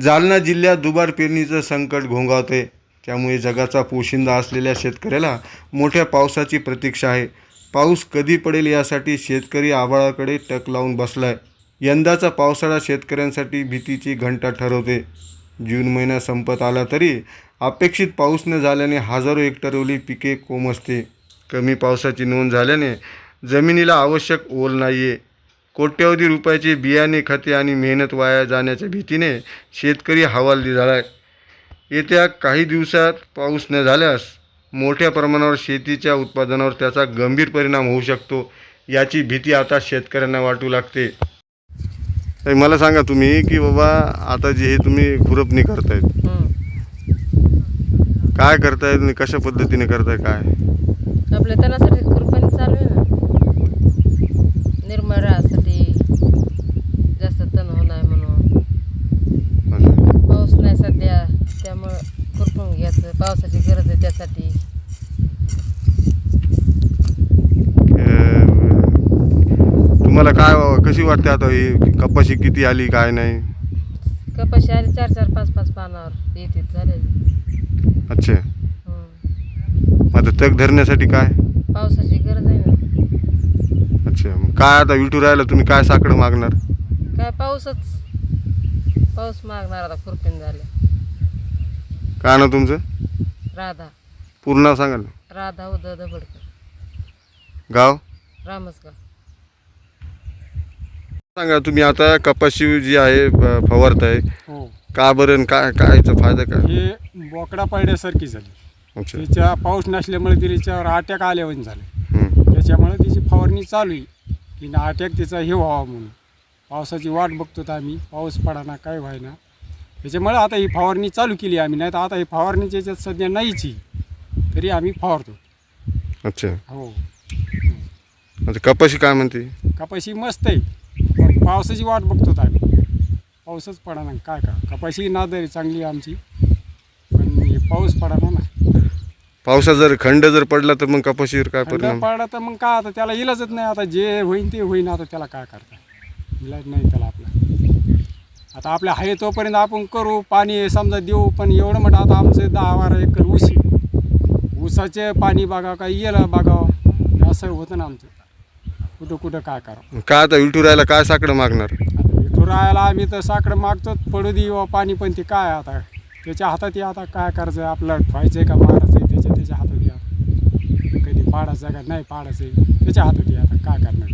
जालना जिल्ह्यात दुबार पेरणीचं संकट घोंगावते त्यामुळे जगाचा पोशिंदा असलेल्या शेतकऱ्याला मोठ्या पावसाची प्रतीक्षा आहे. पाऊस कधी पडेल यासाठी शेतकरी आभाळाकडे टक लावून बसलाय. यंदाचा पावसाळा शेतकऱ्यांसाठी भीतीची घंटा ठरवते जून महिना संपत आला तरी अपेक्षित पाऊस न झाल्याने हजारो हेक्टरवली पिके कोमसते कमी पावसाची नोंद झाल्याने जमिनीला आवश्यक ओल नाही आहे कोट्यवधी रुपयाचे बियाणे खते आणि मेहनत वाया जाण्याच्या भीतीने शेतकरी हवालदिल झाला आहे येत्या काही दिवसात पाऊस न झाल्यास मोठ्या प्रमाणावर शेतीच्या उत्पादनावर त्याचा गंभीर परिणाम होऊ शकतो याची भीती आता शेतकऱ्यांना वाटू लागते. मला सांगा तुम्ही की बाबा आता जे हे तुम्ही खुरपणी करतायत. काय करतायत आणि कशा पद्धतीने करताय काय? आपल्या तणासाठी कुरपणी चालू आहे ना. निर्मळ राहण्यासाठी जास्त तण होणार म्हणून असं. पाऊस नाही सध्या त्यामुळं खुरपून घ्यायचं पावसाची गरज आहे त्यासाठी. अं, तुम्हाला काय कशी वाटते आता ही कपाशी किती आली काय नाही? कपाशी आली चार चार पाच पाच पानावर. येते झाले अच्छा. मग आता तग धरण्यासाठी काय? पावसाची गरज आहे ना. अच्छा मग काय आता विटू राहिला तुम्ही काय साकडं मागणार? काय पाऊसच. पाऊस मागणार आता खुरपणी झाले. काय ना तुमचं? राधा. पूर्ण नाव सांगा ना राधा उदय दबडकर गाव? रामसगाव. सांगा तुम्ही आता कपाशी जी आहे ब- फवारताय हो. का बरं काय कायचा फायदा काय हे बोकडा पडल्यासारखी झाली. अच्छा. तिच्या पाऊस नसल्यामुळे तिच्यावर अटॅक आल्यावर झाले. हं. त्याच्यामुळे तिची फवारणी चालू आहे. की अटॅक तिचा हे व्हावा म्हणून. पावसाची वाट बघतो तर आम्ही. पाऊस पडाना काय व्हायना. त्याच्यामुळे आता ही फवारणी चालू केली आम्ही नाही तर आता ही फवारणीची याच्यात सध्या नाहीच. तरी आम्ही फवारतो. अच्छा. हो. आता कपाशी काय म्हणते? कपाशी मस्त आहे. पण पावसाची वाट बघतो तर आम्ही. पाऊसच पडाना काय का कपाशी नादरी चांगली आमची. पण हे पाऊस पडाना ना पावसा जर खंड जर पडला तर मग कपाशीवर काय परिणाम? पडला तर मग काय आता त्याला इलाजच नाही आता जे होईन ते होईन आता त्याला काय करता? इलाज नाही त्याला आपला. आता आपल्या आहे तोपर्यंत आपण करू पाणी समजा देऊ पण एवढं म्हटलं आता आमचं दहा बारा एकर ऊस. ऊसाचे पाणी बघावं काय येलं बघावं हे असं होतं ना आमचं. कुठं कुठं काय करावं. काय आता विटू राहायला काय साकडं मागणार? आता राहायला आम्ही तर साकडं मागतो पडू दे व पाणी पण ते काय आता? त्याच्या हातात आहे आता काय करायचं? आहे आपलं आहे का मारायचं आहे त्याच्या त्याच्या हातात आता. कधी पाडायचं का नाही पाडायचं आहे त्याच्या हातात आहे आता काय करणार?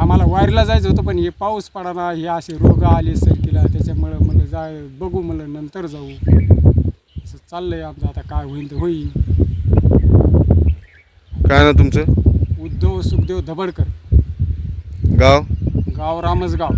आम्हाला वारीला जायचं होतं पण हे पाऊस पडाना हे असे रोग आले सरकीला त्याच्यामुळं म्हणलं जाय बघू म्हणलं नंतर जाऊ. असं चाललंय आमचं आता काय होईल तर होईल काय ना तुमचं? उद्धव सुखदेव धबडकर. गाव? गाव रामसगाव.